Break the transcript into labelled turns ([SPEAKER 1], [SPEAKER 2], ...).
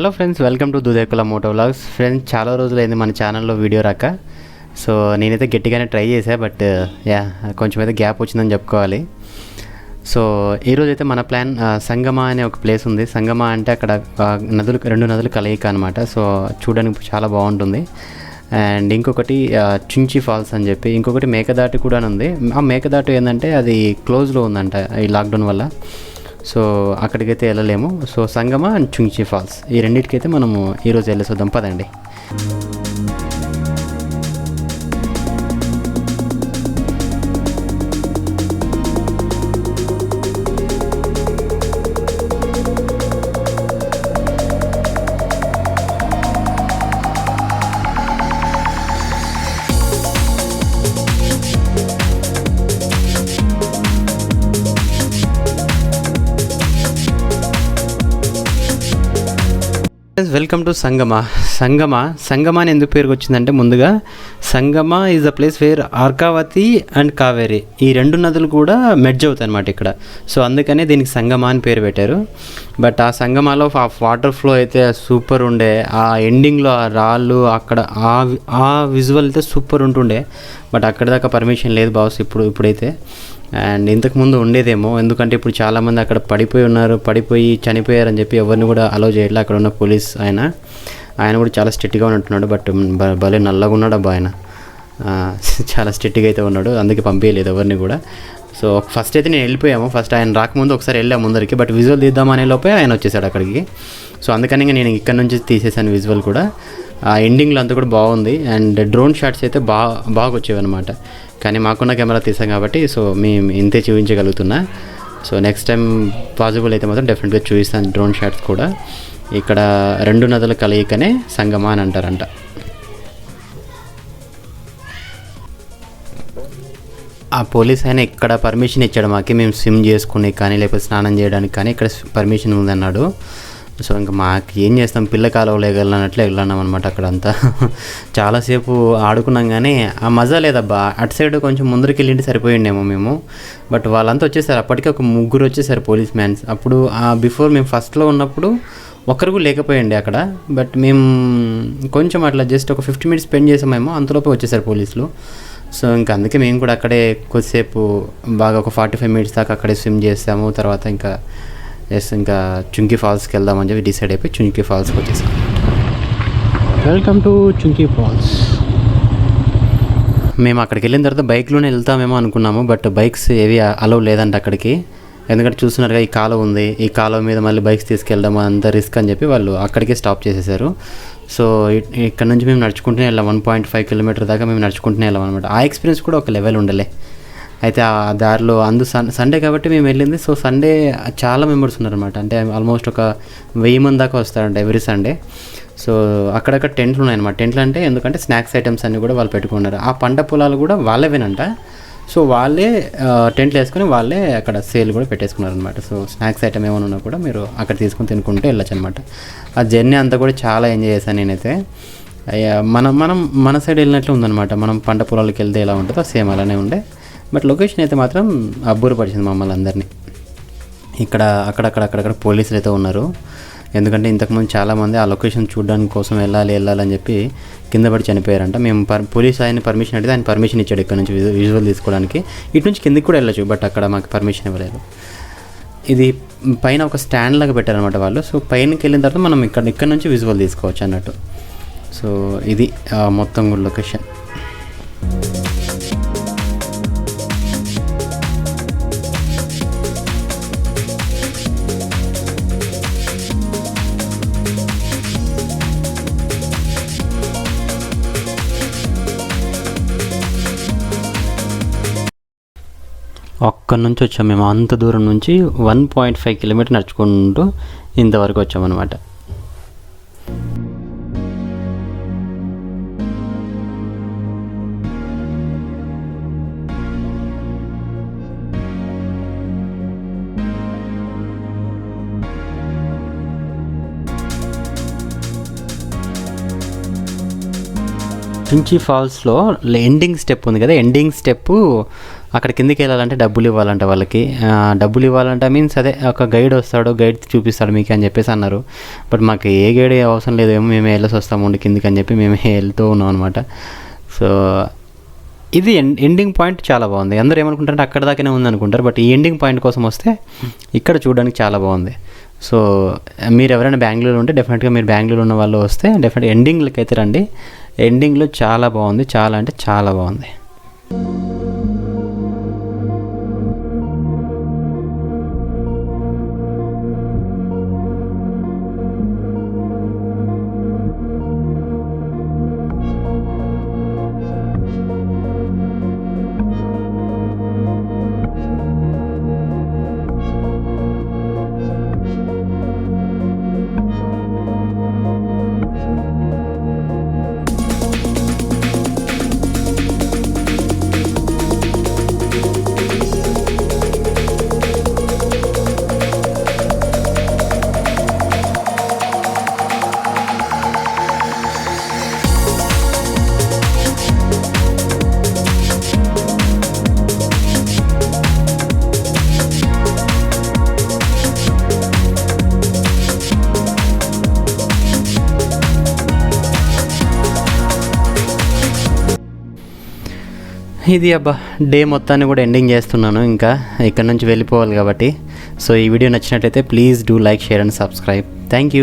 [SPEAKER 1] Hello friends welcome to Dudekula moto vlogs. Friends చాలా రోజులైంది మన ఛానల్లో వీడియో రాక. సో నేనైతే గట్టిగానే ట్రై చేశా బట్ యా కొంచెం అయితే గ్యాప్ వచ్చిందని చెప్పుకోవాలి. సో ఈరోజు అయితే మన ప్లాన్ సంగమ అనే ఒక ప్లేస్ ఉంది. సంగమ అంటే అక్కడ నదులు రెండు నదులు కలయిక అనమాట సో చూడడానికి చాలా బాగుంటుంది. అండ్ ఇంకొకటి చించి చుంచి ఫాల్స్ అని చెప్పి ఇంకొకటి మేకదాటి కూడా ఉంది. ఆ మేకదాటు ఏంటంటే అది క్లోజ్లో ఉందంట ఈ లాక్డౌన్ వల్ల. సో అక్కడికైతే వెళ్ళలేము. So Sangama and చుంచి falls. ఈ రెండింటికైతే మనము ఈరోజు వెళ్ళేసొద్దాం పదండి. వెల్కమ్ టు సంగమ సంగమ సంగమ అని ఎందుకు పేరుకు వచ్చిందంటే ముందుగా Sangama is a place where Arkavathi and Kaveri ఈ రెండు నదులు కూడా మెడ్జ్ అవుతాయి అనమాట ఇక్కడ. సో అందుకనే దీనికి సంగమ అని పేరు పెట్టారు. బట్ ఆ సంగమాలో ఆ వాటర్ ఫ్లో అయితే సూపర్ ఉండే. ఆ ఎండింగ్లో ఆ రాళ్ళు అక్కడ ఆ ఆ విజువల్ అయితే సూపర్ ఉంటుండే. బట్ అక్కడ దాకా పర్మిషన్ లేదు బాస్ ఇప్పుడు ఇప్పుడైతే. అండ్ ఇంతకుముందు ఉండేదేమో ఎందుకంటే ఇప్పుడు చాలామంది అక్కడ పడిపోయి ఉన్నారు పడిపోయి చనిపోయారని చెప్పి ఎవరిని కూడా అలో చేయట్లేదు అక్కడ ఉన్న పోలీస్ ఆయన ఆయన కూడా చాలా స్ట్రిక్ట్గా ఉన్నట్టున్నాడు బట్ భలే నల్లగా ఉన్నాడు అబ్బా ఆయన. చాలా స్ట్రిక్ట్గా అయితే ఉన్నాడు అందుకే పంపించలేదు ఎవరిని కూడా. సో ఫస్ట్ అయితే నేను వెళ్ళిపోయాము. ఫస్ట్ ఆయన రాకముందు ఒకసారి వెళ్ళాము ముందరికి బట్ విజువల్ తీద్దామనే లోపే ఆయన వచ్చేసాడు అక్కడికి. సో అందుకని ఇంకా నేను ఇక్కడ నుంచి తీసేసాను విజువల్ కూడా. ఆ ఎండింగ్లో అంతా కూడా బాగుంది. అండ్ డ్రోన్ షాట్స్ అయితే బాగా బాగా వచ్చేవి అనమాట కానీ మాకున్న కెమెరా తీసాం కాబట్టి సో మేము ఇంతే చూపించగలుగుతున్నా. సో నెక్స్ట్ టైం పాసిబుల్ అయితే మాత్రం డెఫినెట్గా చూపిస్తాను డ్రోన్ షాట్స్ కూడా. ఇక్కడ రెండు నదుల కలయికనే సంగమ అని అంటారంట. ఆ పోలీస్ ఆయన ఇక్కడ పర్మిషన్ ఇచ్చాడు మాకు. మేము స్విమ్ చేసుకునే కానీ లేకపోతే స్నానం చేయడానికి కానీ ఇక్కడ పర్మిషన్ ఉందన్నాడు. సో ఇంకా మాకు ఏం చేస్తాం? పిల్ల కాలువలో ఎగలనట్లు ఎగలన్నాం అనమాట అక్కడంతా. చాలాసేపు ఆడుకున్నాం కానీ ఆ మజా లేదబ్బా. అటు సైడ్ కొంచెం ముందరికి వెళ్ళింటే సరిపోయిండేమో మేము. బట్ వాళ్ళంతా వచ్చేసారు. అప్పటికే ఒక ముగ్గురు వచ్చేసారు పోలీస్ మ్యాన్స్ అప్పుడు ఆ బిఫోర్ మేము ఫస్ట్లో ఉన్నప్పుడు ఒక్కరు లేకపోయండి అక్కడ. బట్ మేము కొంచెం అట్లా జస్ట్ ఒక ఫిఫ్టీ మినిట్స్ స్పెండ్ చేసామేమో అంతలోపే వచ్చేసారు పోలీసులు. సో ఇంకా అందుకే మేము కూడా అక్కడే కొద్దిసేపు బాగా ఒక ఫార్టీ ఫైవ్ మినిట్స్ దాకా అక్కడే స్విమ్ చేసాము. తర్వాత ఇంకా ఎస్ ఇంకా చుంకీ ఫాల్స్కి వెళ్దామని చెప్పి డిసైడ్ అయిపోయి చుంకీ ఫాల్స్కి వచ్చేసాం. వెల్కమ్ టు చుంకీ ఫాల్స్ మేము అక్కడికి వెళ్ళిన తర్వాత బైక్లోనే వెళ్తామేమో అనుకున్నాము బట్ బైక్స్ ఏవి అలౌ లేదంట అక్కడికి. ఎందుకంటే చూస్తున్నారుగా ఈ కాలువ ఉంది ఈ కాలువ మీద మళ్ళీ బైక్స్ తీసుకెళ్ళడం అంత రిస్క్ అని చెప్పి వాళ్ళు అక్కడికే స్టాప్ చేసేసారు. సో ఇక్కడ నుంచి మేము నడుచుకుంటూనే వెళ్ళాం వన్ పాయింట్ ఫైవ్ కిలోమీటర్ దాకా మేము నడుచుకుంటూనే వెళ్ళాం అనమాట ఆ ఎక్స్పీరియన్స్ కూడా ఒక లెవెల్ ఉండలే. అయితే ఆ దారిలో అందు సండే కాబట్టి మేము వెళ్ళింది. సో సండే చాలా మెంబర్స్ ఉన్నారనమాట అంటే ఆల్మోస్ట్ ఒక వెయ్యి మంది దాకా వస్తారంట ఎవ్రీ సండే. సో అక్కడక్కడ టెంట్లు ఉన్నాయన్నమాట. టెంట్లు అంటే ఎందుకంటే స్నాక్స్ ఐటమ్స్ అన్నీ కూడా వాళ్ళు పెట్టుకున్నారు. ఆ పంట పొలాలు కూడా వాళ్ళవేనంట సో వాళ్ళే టెంట్లు వేసుకొని వాళ్ళే అక్కడ సేల్ కూడా పెట్టేసుకున్నారు అనమాట సో స్నాక్స్ ఐటమ్ ఏమైనా ఉన్నా కూడా మీరు అక్కడ తీసుకొని తినుకుంటూ వెళ్ళొచ్చు అనమాట ఆ జర్నీ అంతా కూడా చాలా ఎంజాయ్ చేశాను నేనైతే. అయ్యా మనం మనం మన సైడ్ వెళ్ళినట్లు ఉందనమాట మనం పంట పొలాలకు వెళ్తే ఎలా ఉంటుందో సేమ్ అలానే ఉండే. బట్ లొకేషన్ అయితే మాత్రం అబ్బురపరిచింది మమ్మల్ని అందరినీ. ఇక్కడ అక్కడక్కడ అక్కడక్కడ పోలీసులు అయితే ఉన్నారు. ఎందుకంటే ఇంతకుముందు చాలామంది ఆ లొకేషన్ చూడడానికి కోసం వెళ్ళాలి వెళ్ళాలని చెప్పి కింద పడి చనిపోయారంట. మేము పర్ పోలీస్ ఆయన పర్మిషన్ అడిగితే ఆయన పర్మిషన్ ఇచ్చాడు ఇక్కడ నుంచి విజువల్ తీసుకోవడానికి. ఇటు నుంచి కిందికి కూడా వెళ్ళచ్చు బట్ అక్కడ మాకు పర్మిషన్ ఇవ్వలేదు. ఇది పైన ఒక స్టాండ్ లాగా పెట్టారనమాట వాళ్ళు. సో పైనకి వెళ్ళిన తర్వాత మనం ఇక్కడ ఇక్కడ నుంచి విజువల్ తీసుకోవచ్చు అన్నట్టు. సో ఇది మొత్తం కూడా లొకేషన్. అక్కడి నుంచి వచ్చాం మేము. అంత దూరం నుంచి వన్ పాయింట్ ఫైవ్ కిలోమీటర్ నడుచుకుంటూ ఇంతవరకు వచ్చామన్నమాట చుంచి ఫాల్స్లో ఎండింగ్ స్టెప్ ఉంది కదా. ఎండింగ్ స్టెప్ అక్కడ కిందికి వెళ్ళాలంటే డబ్బులు ఇవ్వాలంట వాళ్ళకి. డబ్బులు ఇవ్వాలంటే మీన్స్ అదే ఒక గైడ్ వస్తాడు గైడ్ చూపిస్తాడు మీకు అని చెప్పేసి అన్నారు. బట్ మాకు ఏ గైడ్ అవసరం లేదు ఏమో మేమే వెళ్ళేసి వస్తాము ఉండి కిందికి అని చెప్పి మేమే వెళ్తూ ఉన్నాం అనమాట సో ఇది ఎండ్ ఎండింగ్ పాయింట్ చాలా బాగుంది. అందరూ ఏమనుకుంటారంటే అక్కడ దాకానే ఉంది అనుకుంటారు బట్ ఈ ఎండింగ్ పాయింట్ కోసం వస్తే ఇక్కడ చూడడానికి చాలా బాగుంది. సో మీరు ఎవరైనా బెంగళూరు ఉంటే డెఫినెట్గా మీరు బెంగళూరు ఉన్న వాళ్ళు వస్తే డెఫినెట్ ఎండింగ్లకి అయితే రండి. ఎండింగ్లో చాలా బాగుంది చాలా అంటే చాలా బాగుంది. ఇది అబ్బా డే మొత్తాన్ని కూడా ఎండింగ్ చేస్తున్నాను. ఇంకా ఇక్కడ నుంచి వెళ్ళిపోవాలి కాబట్టి. సో ఈ వీడియో నచ్చినట్లయితే please do like share and subscribe thank you